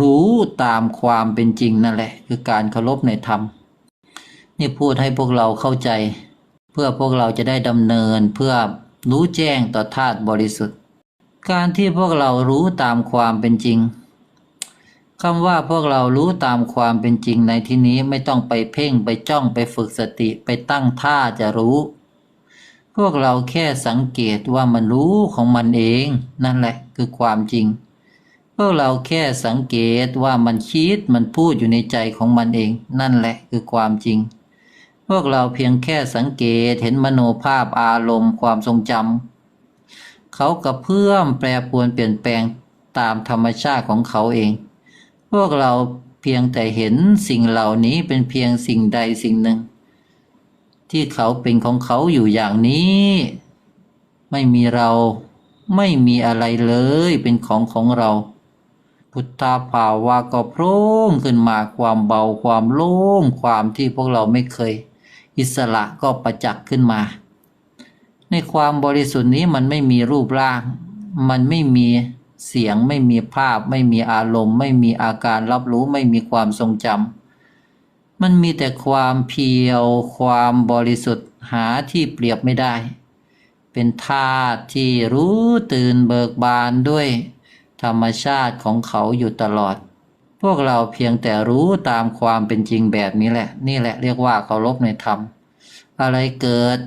รู้ตามความเป็นจริงนั่นแหละ คือการเคารพในธรรม นี่พูดให้พวกเราเข้าใจ เพื่อพวกเราจะได้ดำเนินเพื่อรู้แจ้งต่อธาตุบริสุทธิ์ การที่พวกเรารู้ตามความเป็นจริงคำว่าพวกเรารู้ตามความเป็นจริงในที่นี้ไม่ต้องไปเพ่งไปจ้องไปฝึกสติไปตั้งท่าจะรู้ พวกเราแค่สังเกตว่ามันรู้ของมันเอง นั่นแหละคือความจริง วกเราแค่สังเกตว่ามันคิดมันพูดอยู่ในใจของมันเอง นั่นแหละคือความจริง พวกเราเพียงแค่สังเกตเห็นมโนภาพอารมณ์ความทรงจำเขากระเพื่อมแปรปรวนเปลี่ยนแปลงตามธรรมชาติของเขาเอง พวกเราเพียงแต่เห็นสิ่งเหล่านี้เป็นเพียงสิ่งใดสิ่งหนึ่ง ที่เขาเป็นของเขาอยู่อย่างนี้ ไม่มีเราไม่มีอะไรเลยเป็นของของเรา พุทธาภาวะก็โพร่งขึ้นมาความเบาความโล่งความที่พวกเราไม่เคย อิสระก็ประจักษ์ขึ้นมา ในความบริสุทธิ์นี้มันไม่มีรูปร่าง มันไม่มีเสียงไม่มีภาพ ไม่มีอารมณ์ ไม่มีอาการรับรู้ไม่มีความทรงจำมันมีแต่ความเพียว ความบริสุทธิ์หาที่เปรียบไม่ได้ เป็นธาตุที่รู้ตื่นเบิกบานด้วย ธรรมชาติของเขาอยู่ตลอด พวกเราเพียงแต่รู้ตามความเป็นจริงแบบนี้แหละ นี่แหละเรียกว่าเคารพในธรรม อะไรเกิด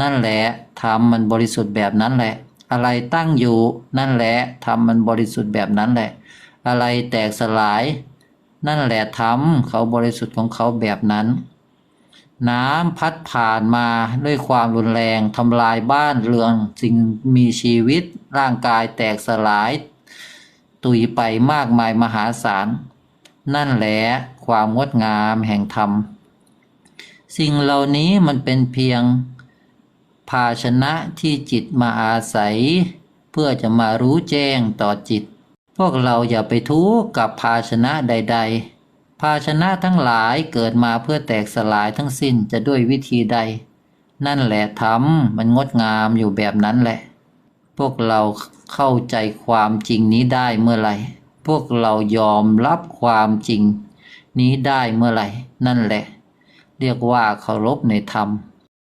นั่นแหละธรรมมันบริสุทธิ์แบบนั้นแหละ อะไรตั้งอยู่นั่นแหละธรรมมันบริสุทธิ์แบบนั้นแหละ อะไรแตกสลาย นั่นแหละธรรมเขาบริสุทธิ์ของเขาแบบนั้นน้ำพัดผ่านมาด้วยความรุนแรงทำลายบ้านเรือนสิ่งมีชีวิตร่างกายแตกสลาย ตุยไปมากมายมหาศาล นั่นแหละความงดงามแห่งธรรม สิ่งเหล่านี้มันเป็นเพียง ภาชนะที่จิตมาอาศัย เพื่อจะมารู้แจ้งต่อจิต พวกเราอย่าไปทุกข์กับภาชนะใด ๆ ภาชนะทั้งหลายเกิดมาเพื่อแตกสลายทั้งสิ้นจะด้วยวิธีใด นั่นแหละธรรมมันงดงามอยู่แบบนั้นแหละ วกเราเข้าใจความจริงนี้ได้เมื่อไหร่ พวกเรายอมรับความจริงนี้ได้เมื่อไหร่ นั่นแหละ เรียกว่าเคารพในธรรม